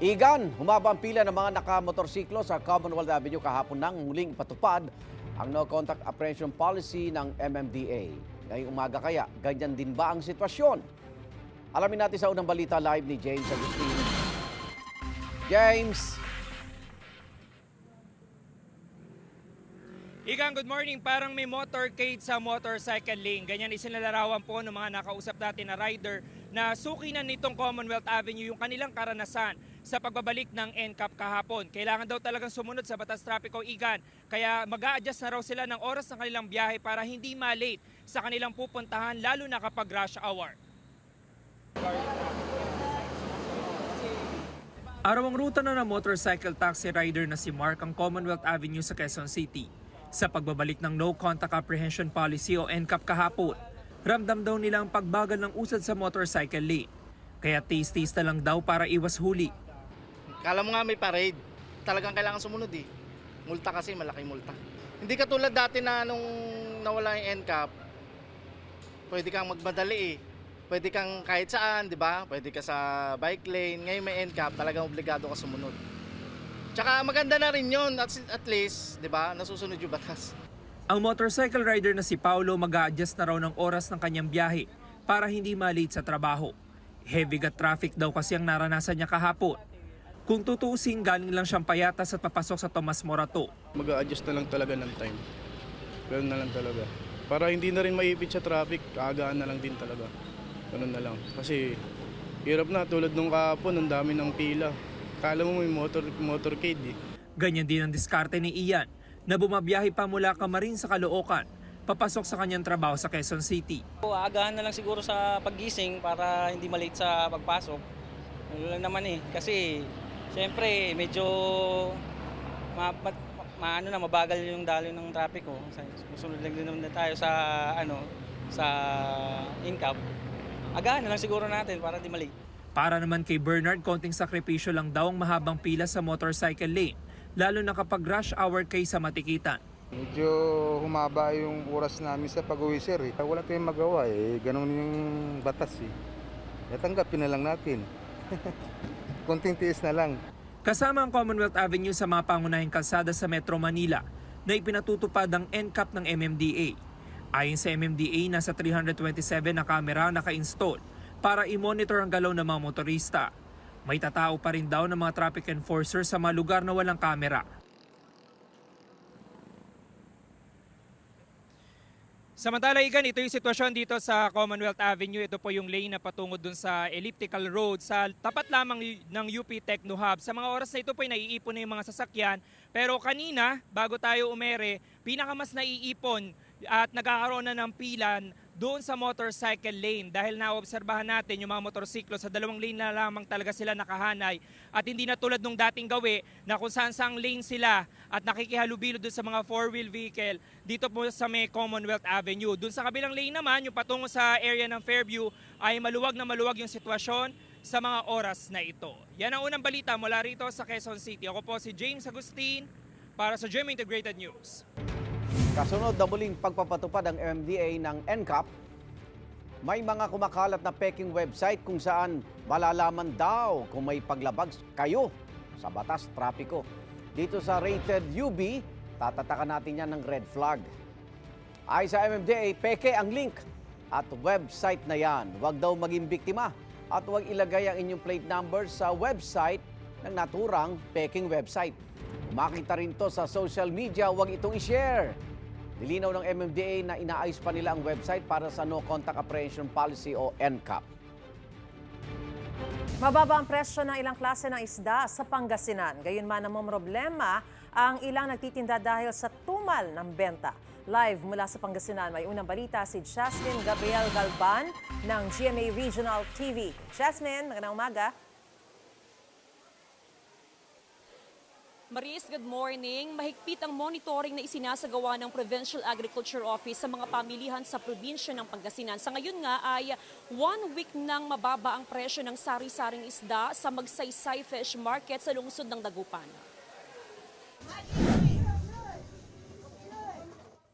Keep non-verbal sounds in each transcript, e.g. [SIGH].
Igan, humaba ang pila ng mga nakamotorsiklo sa Commonwealth Avenue kahapon nang muling ipatupad ang no contact apprehension policy ng MMDA. Ngayong umaga kaya, ganyan din ba ang sitwasyon? Alamin natin sa unang balita live ni James Agustin. James! Igang good morning. Parang may motorcade sa motorcycle lane. Ganyan isinalarawan po ng mga nakausap natin na rider na sukinan nitong Commonwealth Avenue yung kanilang karanasan sa pagbabalik ng NCAP kahapon. Kailangan daw talagang sumunod sa batas trapiko Igan. Kaya mag adjust na raw sila ng oras ng kanilang biyahe para hindi malate sa kanilang pupuntahan lalo na kapag rush hour. Araw ang ruta na ng motorcycle taxi rider na si Mark ang Commonwealth Avenue sa Quezon City. Sa pagbabalik ng No Contact Apprehension Policy o NCAP kahapon, ramdam daw nila ang pagbagal ng usad sa motorcycle lane. Kaya taste-taste na lang daw para iwas huli. Kala mo nga may parade. Talagang kailangan sumunod eh. Multa kasi, malaki multa. Hindi katulad dati na nung nawala yung NCAP, pwede kang magmadali eh. Pwede kang kahit saan, di ba? Pwede ka sa bike lane. Ngayon may NCAP, talagang obligado ka sumunod. Tsaka maganda na rin yun, at, at least, di ba, nasusunod yung batas. Ang motorcycle rider na si Paulo mag adjust na raw ng oras ng kanyang biyahe para hindi malate sa trabaho. Heavy gut traffic daw kasi ang naranasan niya kahapon. Kung tutuusin, galing lang siyang payatas at papasok sa Tomas Morato. mag adjust na lang talaga ng time. Ganun na lang talaga. Para hindi na rin maipit sa traffic, kaagaan na lang din talaga. Ganun na lang. Kasi hirap na, tulad nung kahapon, ang dami ng pila. Kala mo may motor, motorcade eh. Ganyan din ang diskarte ni Ian na bumabiyahe pa mula Camarin sa Caloocan, papasok sa kanyang trabaho sa Quezon City. So, Aagahan na lang siguro sa paggising para hindi malate sa pagpasok. Ano lang naman eh. Kasi, syempre, medyo ma, ma, ma- ano na, mabagal yung daloy ng trapiko. Susunod lang din naman na tayo sa, ano, sa income. Agahan na lang siguro natin para di malate. Para naman kay Bernard, konting sakripisyo lang daw ang mahabang pila sa motorcycle lane, lalo na kapag rush hour kaysa matikitan. Medyo humaba yung oras namin sa pag-uwi sir eh. Wala tayong magawa eh. Ganun yung batas eh. Natanggapin na lang natin. [LAUGHS] Konting tiis na lang. Kasama ang Commonwealth Avenue sa mga pangunahing kalsada sa Metro Manila na ipinatutupad ang NCAP ng MMDA. Ayon sa MMDA, nasa 327 na kamera naka-install para i-monitor ang galaw ng mga motorista. May tatao pa rin daw ng mga traffic enforcer sa mga lugar na walang kamera. Samantala, Igan, ito yung sitwasyon dito sa Commonwealth Avenue. Ito po yung lane na patungo dun sa elliptical road sa tapat lamang ng UP Techno Hub. Sa mga oras na ito po naiipon na yung mga sasakyan. Pero kanina, bago tayo umere, pinakamas naiipon at nagkakaroon na ng pilan doon sa motorcycle lane dahil naobserbahan natin yung mga motorsiklo sa dalawang lane na lamang talaga sila nakahanay at hindi na tulad nung dating gawi na kung saan saang lane sila at nakikihalubilo doon sa mga four-wheel vehicle dito po sa may Commonwealth Avenue. Doon sa kabilang lane naman, yung patungo sa area ng Fairview ay maluwag na maluwag yung sitwasyon sa mga oras na ito. Yan ang unang balita mula rito sa Quezon City. Ako po si James Agustin para sa GMA Integrated News. Kasunod na muling pagpapatupad ang MMDA ng NCAP, may mga kumakalat na peking website kung saan malalaman daw kung may paglabag kayo sa batas trapiko. Dito sa rated UB, tatatakan natin yan ng red flag. Ay sa MMDA, peke ang link at website na yan. Huwag daw maging biktima at huwag ilagay ang inyong plate number sa website ng naturang peking website. Makita rin to sa social media, huwag itong i-share. Nilinaw ng MMDA na inaayos pa nila ang website para sa No Contact Apprehension Policy o NCAP. Mababa ang presyo ng ilang klase ng isda sa Pangasinan. Gayunman namang problema ang ilang nagtitinda dahil sa tumal ng benta. Live mula sa Pangasinan, may unang balita si Jasmine Gabriel Galban ng GMA Regional TV. Jasmine, magandang umaga. Maris, good morning. Mahigpit ang monitoring na isinasagawa ng Provincial Agriculture Office sa mga pamilihan sa probinsya ng Pangasinan. Sa ngayon nga ay one week nang mababa ang presyo ng sari-saring isda sa Magsaysay Fish Market sa lungsod ng Dagupan.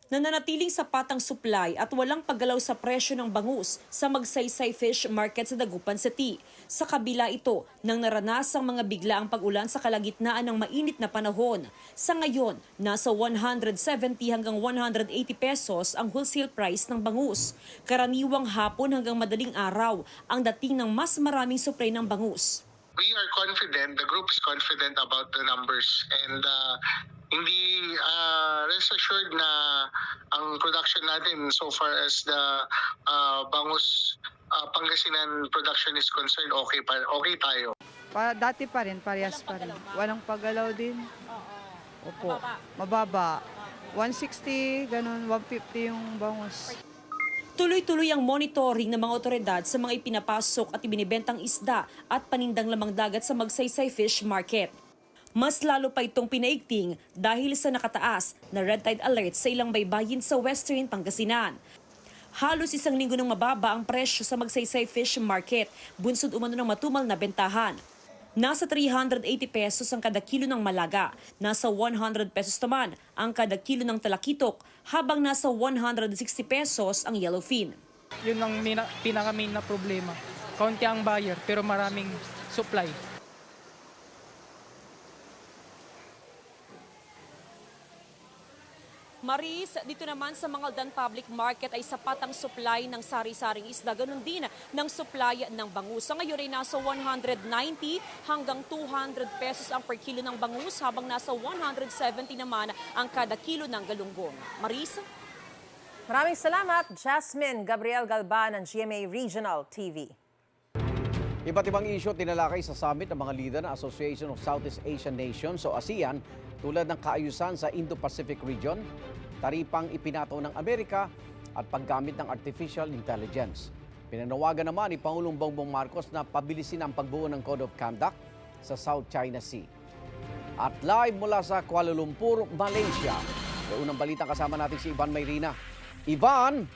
Nananatiling sapat ang supply at walang paggalaw sa presyo ng bangus sa Magsaysay Fish Market sa Dagupan City. Sa kabila ito, nang naranasang mga biglaang pag-ulan sa kalagitnaan ng mainit na panahon. Sa ngayon, nasa 170 hanggang 180 pesos ang wholesale price ng bangus. Karaniwang hapon hanggang madaling araw ang dating ng mas maraming supply ng bangus. we are confident, the group is confident about the numbers and uh, hindi uh, rest assured na ang production natin so far as the uh, bangus uh, Pangasinan production is concerned, okay pa, okay tayo. Pa, dati pa rin, parehas pa rin. Walang paggalaw din. Opo. Mababa. 160, ganun, 150 yung bangus. Tuloy-tuloy ang monitoring ng mga otoridad sa mga ipinapasok at ibinibentang isda at panindang lamang dagat sa Magsaysay Fish Market. Mas lalo pa itong pinaigting dahil sa nakataas na red tide alert sa ilang baybayin sa Western Pangasinan. Halos isang linggo nang mababa ang presyo sa Magsaysay Fish Market, bunsod umano ng matumal na bentahan. Nasa 380 pesos ang kada kilo ng malaga, nasa 100 pesos naman ang kada kilo ng talakitok, habang nasa 160 pesos ang yellowfin. Yun ang pinaka-main na problema. Kaunti ang buyer pero maraming supply. Maris, dito naman sa Mangaldan Public Market ay sapat ang supply ng sari-saring isda. Ganun din ng supply ng bangus. Ngayon ay nasa 190 hanggang 200 pesos ang per kilo ng bangus habang nasa 170 naman ang kada kilo ng galunggong. Maris? Maraming salamat, Jasmine Gabriel Galban ng GMA Regional TV. Iba't ibang isyo tinalakay sa summit ng mga leader ng Association of Southeast Asian Nations o ASEAN tulad ng kaayusan sa Indo-Pacific region, taripang ipinato ng Amerika at paggamit ng artificial intelligence. Pinanawagan naman ni Pangulong Bongbong Marcos na pabilisin ang pagbuo ng Code of Conduct sa South China Sea. At live mula sa Kuala Lumpur, Malaysia. May unang balita kasama natin si Ivan Mayrina. Ivan,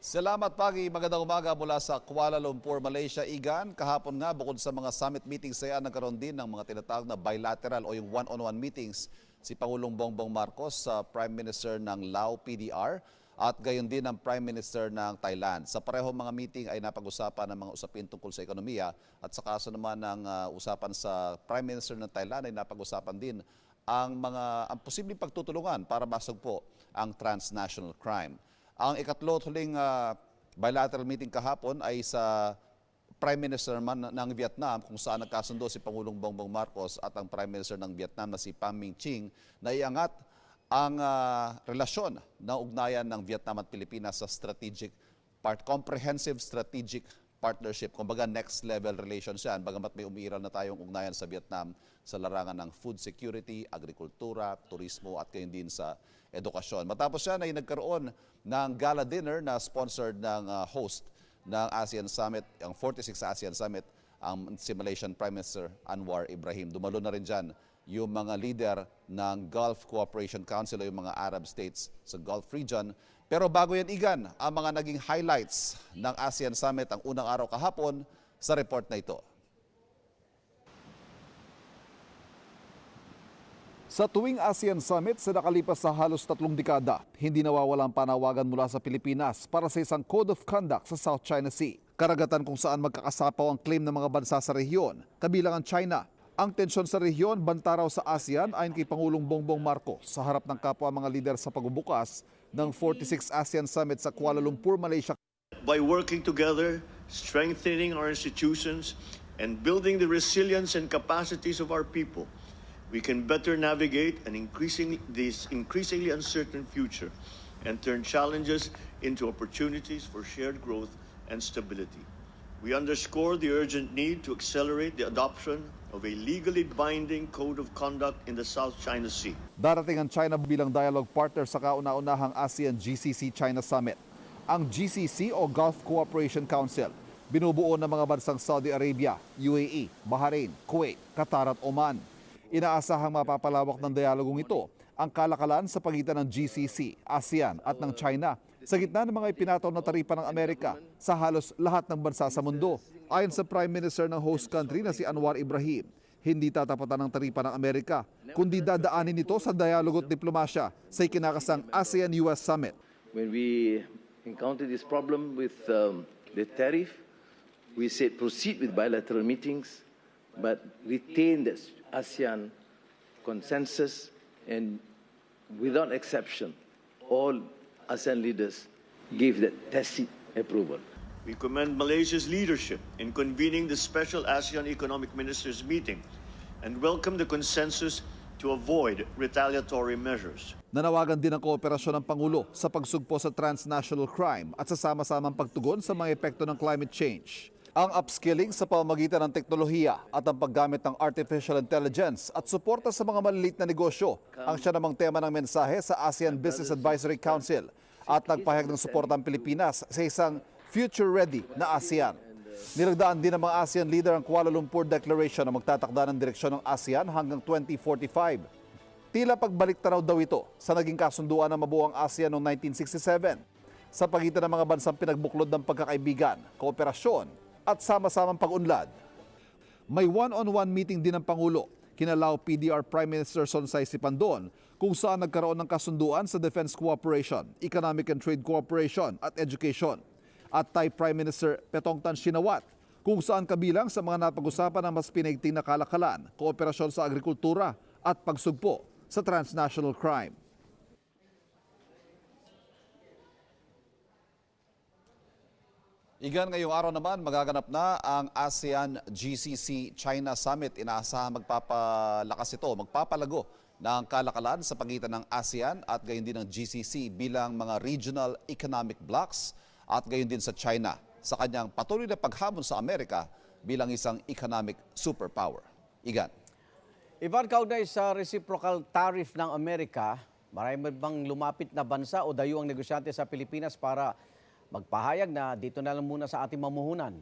Salamat Pagi, magandang umaga mula sa Kuala Lumpur, Malaysia. Igan, kahapon nga bukod sa mga summit meetings ay nagkaroon din ng mga tinatawag na bilateral o yung one-on-one meetings si Pangulong Bongbong Marcos sa Prime Minister ng Lao PDR at gayon din ang Prime Minister ng Thailand. Sa parehong mga meeting ay napag-usapan ng mga usapin tungkol sa ekonomiya at sa kaso naman ng uh, usapan sa Prime Minister ng Thailand ay napag-usapan din ang mga ang posibleng pagtutulungan para masugpo ang transnational crime. Ang ikatlo at uh, bilateral meeting kahapon ay sa Prime Minister naman ng Vietnam kung saan nagkasundo si Pangulong Bongbong Marcos at ang Prime Minister ng Vietnam na si Pham Minh Chinh na iangat ang uh, relasyon ng ugnayan ng Vietnam at Pilipinas sa strategic part comprehensive strategic partnership. Kumbaga next level relations yan. Bagamat may umiiral na tayong ugnayan sa Vietnam sa larangan ng food security, agrikultura, turismo at gayon din sa edukasyon. Matapos yan ay nagkaroon ng gala dinner na sponsored ng uh, host ng ASEAN Summit, ang 46 ASEAN Summit, ang si Malaysian Prime Minister Anwar Ibrahim. Dumalo na rin dyan yung mga leader ng Gulf Cooperation Council o yung mga Arab states sa Gulf region. Pero bago yan igan, ang mga naging highlights ng ASEAN Summit ang unang araw kahapon sa report na ito. Sa tuwing ASEAN Summit sa nakalipas sa halos tatlong dekada, hindi nawawalang panawagan mula sa Pilipinas para sa isang Code of Conduct sa South China Sea. Karagatan kung saan magkakasapaw ang claim ng mga bansa sa rehiyon, kabilang ang China. Ang tensyon sa rehiyon, banta raw sa ASEAN ayon kay Pangulong Bongbong Marcos sa harap ng kapwa mga lider sa pagbubukas ng 46 ASEAN Summit sa Kuala Lumpur, Malaysia by working together, strengthening our institutions, and building the resilience and capacities of our people, we can better navigate an increasing, this increasingly uncertain future and turn challenges into opportunities for shared growth and stability. We underscore the urgent need to accelerate the adoption of a legally binding code of conduct in the South China Sea. Darating ang China bilang dialogue partner sa kauna-unahang ASEAN GCC China Summit. Ang GCC o Gulf Cooperation Council, binubuo ng mga bansang Saudi Arabia, UAE, Bahrain, Kuwait, Qatar at Oman. Inaasahang mapapalawak ng dialogong ito ang kalakalan sa pagitan ng GCC, ASEAN at ng China sa gitna ng mga ipinataw na taripa ng Amerika sa halos lahat ng bansa sa mundo. Ayon sa Prime Minister ng host country na si Anwar Ibrahim, hindi tatapatan ng taripa ng Amerika, kundi dadaanin ito sa dialogo at diplomasya sa ikinakasang ASEAN-US Summit. When we encountered this problem with um, the tariff, we said proceed with bilateral meetings, but retain the ASEAN consensus and without exception, all ASEAN leaders gave that tacit approval. We commend Malaysia's leadership in convening the special ASEAN Economic Ministers meeting and welcome the consensus to avoid retaliatory measures. Nanawagan din ang kooperasyon ng Pangulo sa pagsugpo sa transnational crime at sa sama-samang pagtugon sa mga epekto ng climate change. Ang upskilling sa pamamagitan ng teknolohiya at ang paggamit ng artificial intelligence at suporta sa mga maliliit na negosyo ang siya namang tema ng mensahe sa ASEAN Business Advisory Council at nagpahayag ng suporta ang Pilipinas sa isang future-ready na ASEAN. Nilagdaan din ng mga ASEAN leader ang Kuala Lumpur Declaration na magtatakda ng direksyon ng ASEAN hanggang 2045. Tila pagbalik tanaw daw ito sa naging kasunduan ng mabuang ASEAN noong 1967 sa pagitan ng mga bansang pinagbuklod ng pagkakaibigan, kooperasyon at sama-samang pag-unlad. May one-on-one meeting din ng Pangulo kinalaw PDR Prime Minister Sonsay Sipandon kung saan nagkaroon ng kasunduan sa Defense Cooperation, Economic and Trade Cooperation at Education. At Thai Prime Minister Petongtan Shinawat kung saan kabilang sa mga napag-usapan ng mas pinaigting na kalakalan, kooperasyon sa agrikultura at pagsugpo sa transnational crime. Igan ngayong araw naman magaganap na ang ASEAN GCC China Summit. Inaasahan magpapalakas ito, magpapalago ng kalakalan sa pagitan ng ASEAN at gayon din ng GCC bilang mga regional economic blocks at gayon din sa China sa kanyang patuloy na paghamon sa Amerika bilang isang economic superpower. Igan. Ivan, kaugnay sa reciprocal tariff ng Amerika, marami bang lumapit na bansa o dayuang negosyante sa Pilipinas para magpahayag na dito na lang muna sa ating mamuhunan?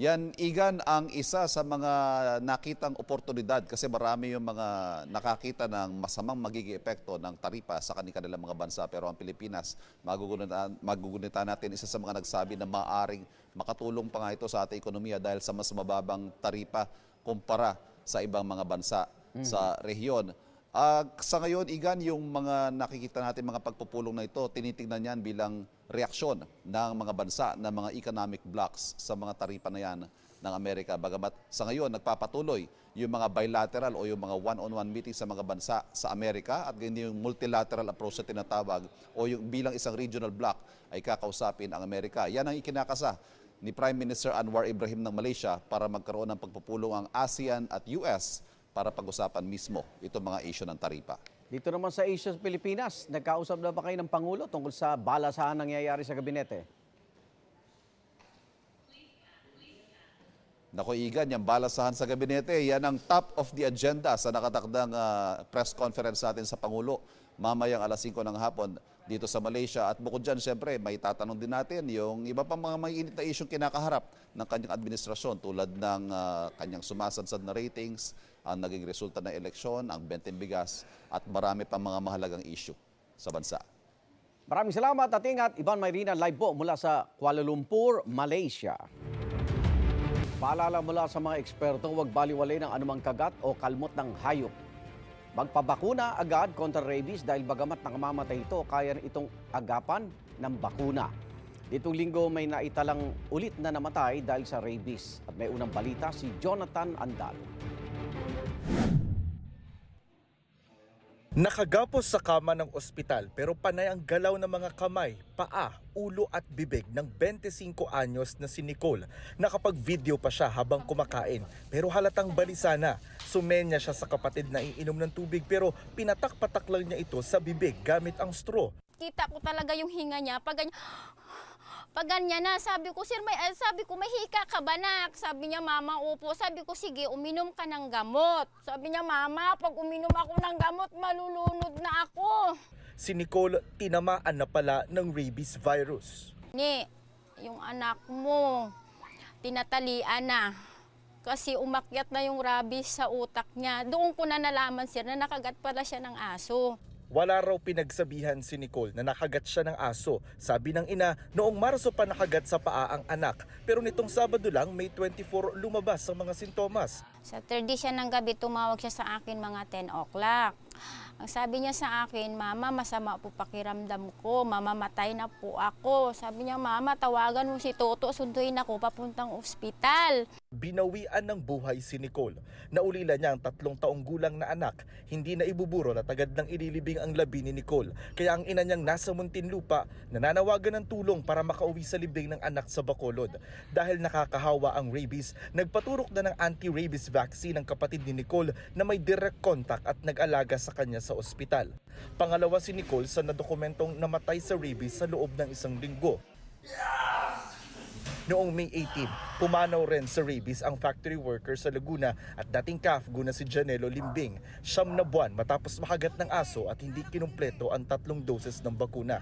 Yan, Igan, ang isa sa mga nakitang oportunidad kasi marami yung mga nakakita ng masamang magiging epekto ng taripa sa kanilang mga bansa. Pero ang Pilipinas, magugunitan, magugunitan natin isa sa mga nagsabi na maaring makatulong pa nga ito sa ating ekonomiya dahil sa mas mababang taripa kumpara sa ibang mga bansa sa rehiyon. Ah, sa ngayon, Igan, yung mga nakikita natin mga pagpupulong na ito, tinitingnan yan bilang reaksyon ng mga bansa, ng mga economic blocks sa mga taripa na yan ng Amerika. Bagamat sa ngayon, nagpapatuloy yung mga bilateral o yung mga one-on-one meeting sa mga bansa sa Amerika at ganyan yung multilateral approach na tinatawag o yung bilang isang regional block ay kakausapin ang Amerika. Yan ang ikinakasa ni Prime Minister Anwar Ibrahim ng Malaysia para magkaroon ng pagpupulong ang ASEAN at US para pag-usapan mismo itong mga issue ng taripa. Dito naman sa Asia Pilipinas, nagkausap na ba kayo ng Pangulo tungkol sa balasahan nangyayari sa gabinete? Nako Igan, yung balasahan sa gabinete, yan ang top of the agenda sa nakatakdang ah, press conference natin sa Pangulo mamayang alas 5 ng hapon dito sa Malaysia. At bukod dyan, siyempre, may tatanong din natin yung iba pang mga may init na isyong kinakaharap ng kanyang administrasyon tulad ng ah, kanyang sumasadsad na ratings, ang naging resulta ng eleksyon, ang benteng bigas at marami pang mga mahalagang issue sa bansa. Maraming salamat at ingat. Ivan Mayrina live po mula sa Kuala Lumpur, Malaysia. Paalala mula sa mga eksperto, huwag baliwalay ng anumang kagat o kalmot ng hayop. Magpabakuna agad kontra rabies dahil bagamat nakamamatay ito, kaya itong agapan ng bakuna. Ditong linggo may naitalang ulit na namatay dahil sa rabies. At may unang balita si Jonathan Andal. Nakagapos sa kama ng ospital pero panay ang galaw ng mga kamay, paa, ulo at bibig ng 25 anyos na si Nicole. Nakapag-video pa siya habang kumakain pero halatang balisa na. Sumenya siya sa kapatid na iinom ng tubig pero pinatak-patak lang niya ito sa bibig gamit ang straw. Kita ko talaga yung hinga niya. Pag ganyan, pag ganyan na, sabi ko, sir, may, eh, sabi ko, may hika ka ba, nak? Sabi niya, mama, upo. Sabi ko, sige, uminom ka ng gamot. Sabi niya, mama, pag uminom ako ng gamot, malulunod na ako. Si Nicole tinamaan na pala ng rabies virus. Ni, yung anak mo, tinatalian na. Kasi umakyat na yung rabies sa utak niya. Doon ko na nalaman, sir, na nakagat pala siya ng aso. Wala raw pinagsabihan si Nicole na nakagat siya ng aso. Sabi ng ina, noong Marso pa nakagat sa paa ang anak. Pero nitong Sabado lang, May 24, lumabas ang mga sintomas. Sa tradisyon ng gabi, tumawag siya sa akin mga 10 o'clock. Ang sabi niya sa akin, Mama, masama po pakiramdam ko. Mamamatay na po ako. Sabi niya, Mama, tawagan mo si Toto. Sunduin ako papuntang ospital. Binawian ng buhay si Nicole. Naulila niya ang tatlong taong gulang na anak. Hindi na ibuburo na tagad ng ililibing ang labi ni Nicole. Kaya ang ina niyang nasa Muntinlupa, nananawagan ng tulong para makauwi sa libing ng anak sa Bacolod. Dahil nakakahawa ang rabies, nagpaturok na ng anti-rabies vaccine ang kapatid ni Nicole na may direct contact at nag-alaga sa kanya sa ospital. Pangalawa si Nicole sa nadokumentong namatay sa rabies sa loob ng isang linggo. Noong May 18, pumanaw rin sa rabies ang factory worker sa Laguna at dating CAF guna si Janelo Limbing. Siyam na buwan matapos makagat ng aso at hindi kinumpleto ang tatlong doses ng bakuna.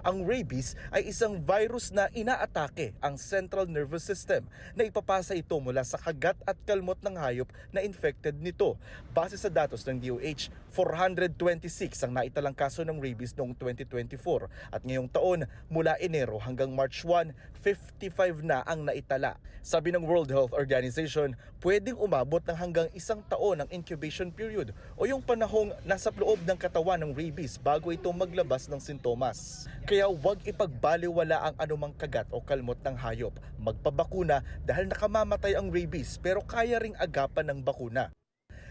Ang rabies ay isang virus na inaatake ang central nervous system na ipapasa ito mula sa kagat at kalmot ng hayop na infected nito. Base sa datos ng DOH, 426 ang naitalang kaso ng rabies noong 2024 at ngayong taon mula Enero hanggang March 1, 55 na ang naitala. Sabi ng World Health Organization, pwedeng umabot ng hanggang isang taon ang incubation period o yung panahong nasa loob ng katawan ng rabies bago ito maglabas ng sintomas. Kaya huwag ipagbaliwala ang anumang kagat o kalmot ng hayop. Magpabakuna dahil nakamamatay ang rabies pero kaya ring agapan ng bakuna.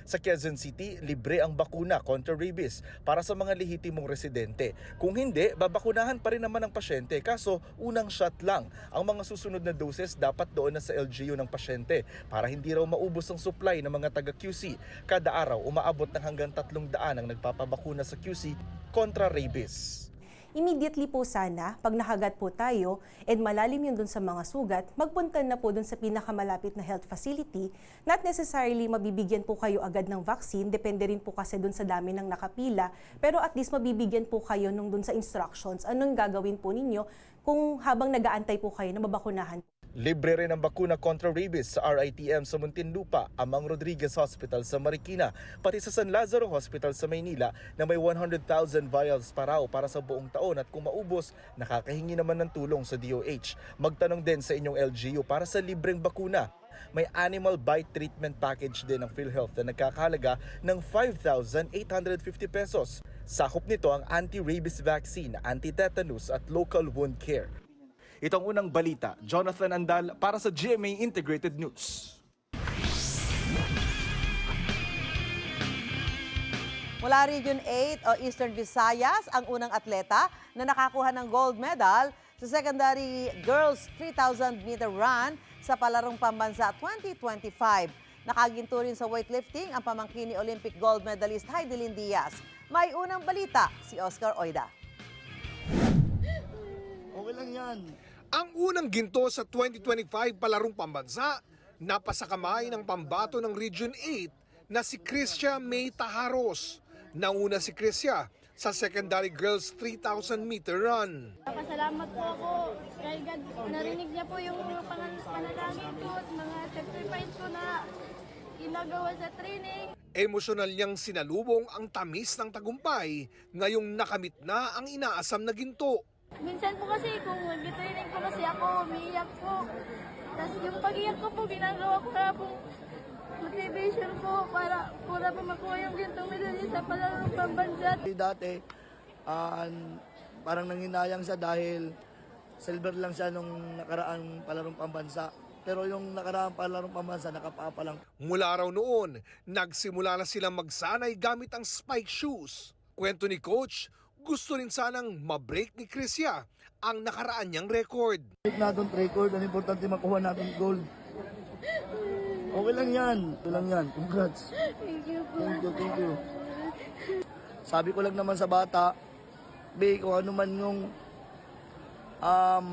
Sa Quezon City, libre ang bakuna kontra rabies para sa mga lehitimong residente. Kung hindi, babakunahan pa rin naman ang pasyente kaso unang shot lang. Ang mga susunod na doses dapat doon na sa LGU ng pasyente para hindi raw maubos ang supply ng mga taga-QC. Kada araw, umaabot ng hanggang tatlong daan ang nagpapabakuna sa QC kontra rabies. Immediately po sana, pag nakagat po tayo, and malalim yun dun sa mga sugat, magpunta na po dun sa pinakamalapit na health facility. Not necessarily mabibigyan po kayo agad ng vaccine, depende rin po kasi dun sa dami ng nakapila, pero at least mabibigyan po kayo nung dun sa instructions, anong gagawin po ninyo kung habang nagaantay po kayo na mabakunahan Libre rin ang bakuna kontra rabies sa RITM sa Muntinlupa, Amang Rodriguez Hospital sa Marikina, pati sa San Lazaro Hospital sa Maynila na may 100,000 vials paraw para sa buong taon at kung maubos, nakakahingi naman ng tulong sa DOH. Magtanong din sa inyong LGU para sa libreng bakuna. May animal bite treatment package din ng PhilHealth na nagkakahalaga ng 5,850 pesos. Sakop nito ang anti-rabies vaccine, anti-tetanus at local wound care. Ito ang unang balita. Jonathan Andal para sa GMA Integrated News. Mula Region 8 o Eastern Visayas, ang unang atleta na nakakuha ng gold medal sa secondary girls 3,000 meter run sa Palarong Pambansa 2025. Nakaginto rin sa weightlifting ang pamangkin ni Olympic gold medalist Heidelin Diaz. May unang balita si Oscar Oida. Okay lang yan. Ang unang ginto sa 2025 palarong pambansa, napasakamay ng pambato ng Region 8 na si Kristia May Taharos. Nauna si Kristia sa secondary girls 3,000 meter run. Pasalamat po ako kay God. Narinig niya po yung mga panalangin ko at mga sacrifice ko na ginagawa sa training. Emosyonal niyang sinalubong ang tamis ng tagumpay ngayong nakamit na ang inaasam na ginto. Minsan po kasi kung nag-training po kasi ako, umiiyak po. Tapos yung pag-iyak ko po, ginagawa ko na pong motivation po para para po makuha yung gintong medalya sa palarong pambansa. Dati, ah, parang nanginayang siya dahil silver lang siya nung nakaraang palarong pambansa. Pero yung nakaraang palarong pambansa, nakapapa lang. Mula raw noon, nagsimula na silang magsanay gamit ang spike shoes. Kwento ni Coach, gusto rin sanang mabreak ni Kristia ang nakaraan niyang record. Break natin record, ang importante makuha natin gold. Okay lang yan. Okay lang yan. Congrats. Thank you po. Thank you, thank you. Sabi ko lang naman sa bata, Be, kung ano man yung um,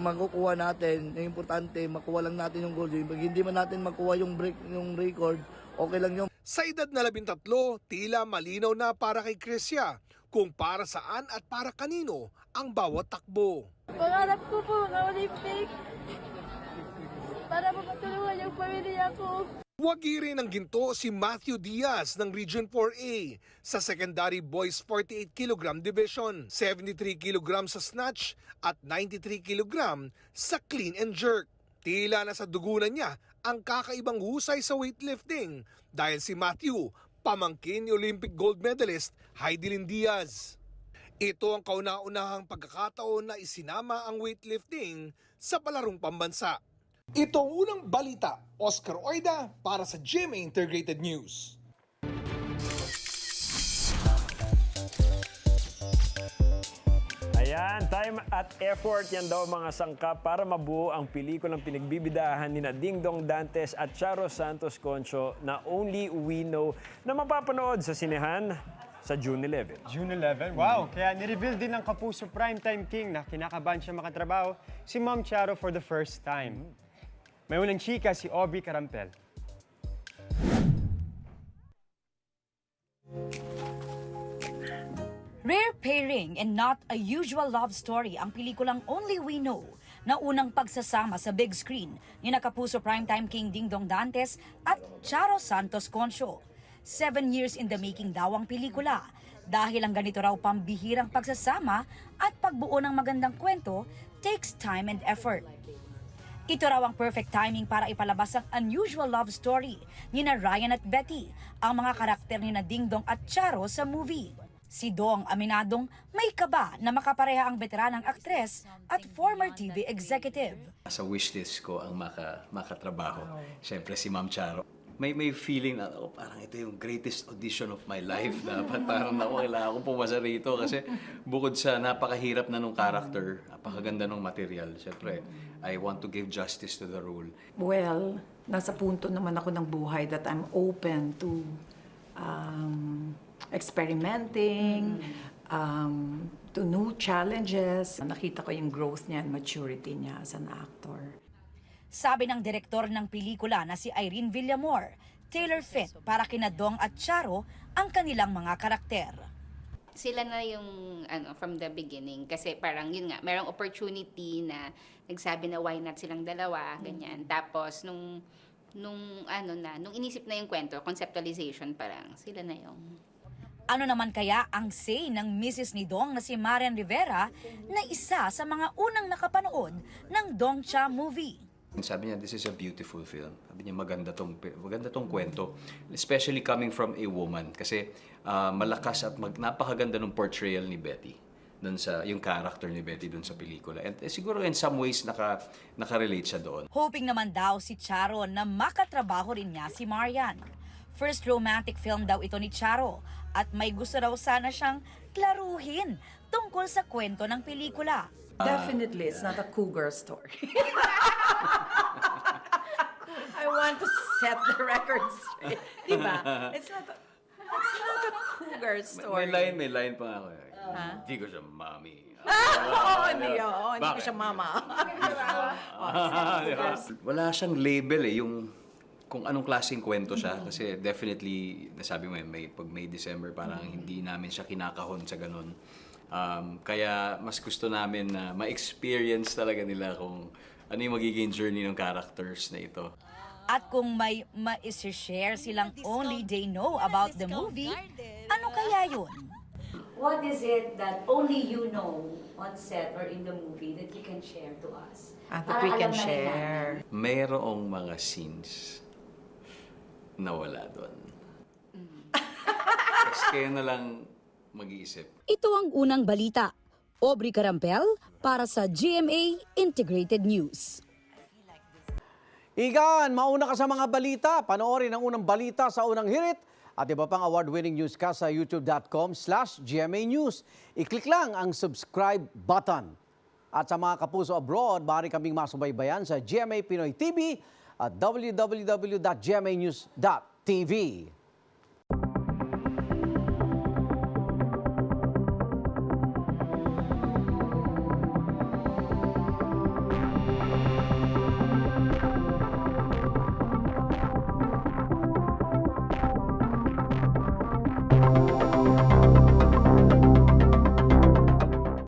makukuha natin, yung importante, makuha lang natin yung gold. Pag hindi man natin makuha yung break, yung record, okay lang yung Sa edad na labintatlo, tila malinaw na para kay Kristia kung para saan at para kanino ang bawat takbo. Pangarap ko po na Olympic para po matulungan yung pamilya ko. Wagi rin ng ginto si Matthew Diaz ng Region 4A sa Secondary Boys 48 kg Division, 73 kg sa snatch at 93 kg sa clean and jerk. Tila na sa dugunan niya ang kakaibang husay sa weightlifting dahil si Matthew, pamangkin ni Olympic gold medalist Heidelin Diaz. Ito ang kauna-unahang pagkakataon na isinama ang weightlifting sa palarong pambansa. Ito ang unang balita, Oscar Oida para sa GMA Integrated News. Ayan, time at effort yan daw mga sangkap para mabuo ang pelikulang pinagbibidahan ni Ding Dong Dantes at Charo Santos Concho na Only We Know na mapapanood sa sinehan sa June 11. June 11? Wow! Kaya nireveal din ng Kapuso Primetime King na kinakabahan siya makatrabaho si Ma'am Charo for the first time. May unang chika si Aubrey Carampel. Pairing and not a usual love story ang pelikulang Only We Know na unang pagsasama sa big screen ni Nakapuso Primetime King Ding Dong Dantes at Charo Santos Concho. Seven years in the making daw ang pelikula dahil ang ganito raw pambihirang pagsasama at pagbuo ng magandang kwento takes time and effort. Ito raw ang perfect timing para ipalabas ang unusual love story ni na Ryan at Betty, ang mga karakter ni na Ding Dong at Charo sa movie. Si Dong aminadong may kaba na makapareha ang veteranang aktres at former TV executive. Sa wishlist ko ang maka, makatrabaho. Siyempre si Ma'am Charo. May may feeling na oh, parang ito yung greatest audition of my life. [LAUGHS] Dapat parang ako kailangan ko pumasa rito kasi bukod sa napakahirap na nung character, napakaganda nung material. Siyempre, I want to give justice to the role. Well, nasa punto naman ako ng buhay that I'm open to um, experimenting, um, to new challenges. Nakita ko yung growth niya and maturity niya as an actor. Sabi ng direktor ng pelikula na si Irene Villamor, tailor fit para kina Dong at Charo ang kanilang mga karakter. sila na yung ano from the beginning kasi parang yun nga merong opportunity na nagsabi na why not silang dalawa ganyan tapos nung nung ano na nung inisip na yung kwento conceptualization parang sila na yung Ano naman kaya ang say ng Mrs. ni Dong na si Marian Rivera na isa sa mga unang nakapanood ng Dong Cha movie? Sabi niya, this is a beautiful film. Sabi niya, maganda tong, maganda tong kwento. Especially coming from a woman. Kasi ah, malakas at mag, napakaganda ng portrayal ni Betty dun sa yung character ni Betty dun sa pelikula. And eh, siguro in some ways naka naka-relate siya doon. Hoping naman daw si Charo na makatrabaho rin niya si Marian. First romantic film daw ito ni Charo at may gusto daw sana siyang klaruhin tungkol sa kwento ng pelikula. Definitely, it's not a cougar story. [LAUGHS] I want to set the record straight. [LAUGHS] Diba? It's not a, it's not a cougar May, story. may line, may line pa nga ako. eh. Ha? Hindi ko siya mami. [LAUGHS] Oo, hindi. Oo, hindi ko siya mama. Ah, ba? Wala siyang label eh, yung kung anong klaseng kwento siya. Kasi definitely, nasabi mo yun, may, pag May December, parang hindi namin siya kinakahon sa ganun. Um, kaya mas gusto namin na ma-experience talaga nila kung ano yung magiging journey ng characters na ito. At kung may ma-share silang only they know about the movie, ano kaya yun? What is it that only you know on set or in the movie that you can share to us? Ah, that we can share. Mayroong mga scenes na wala doon. Tapos kayo na lang mag-iisip. Ito ang unang balita. Aubrey Carampel para sa GMA Integrated News. Igan, mauna ka sa mga balita. Panoorin ang unang balita sa unang hirit at iba pang award-winning newscast sa youtube.com slash GMA News. I-click lang ang subscribe button. At sa mga kapuso abroad, maaari kaming masubaybayan sa GMA Pinoy TV at www.gmanews.tv.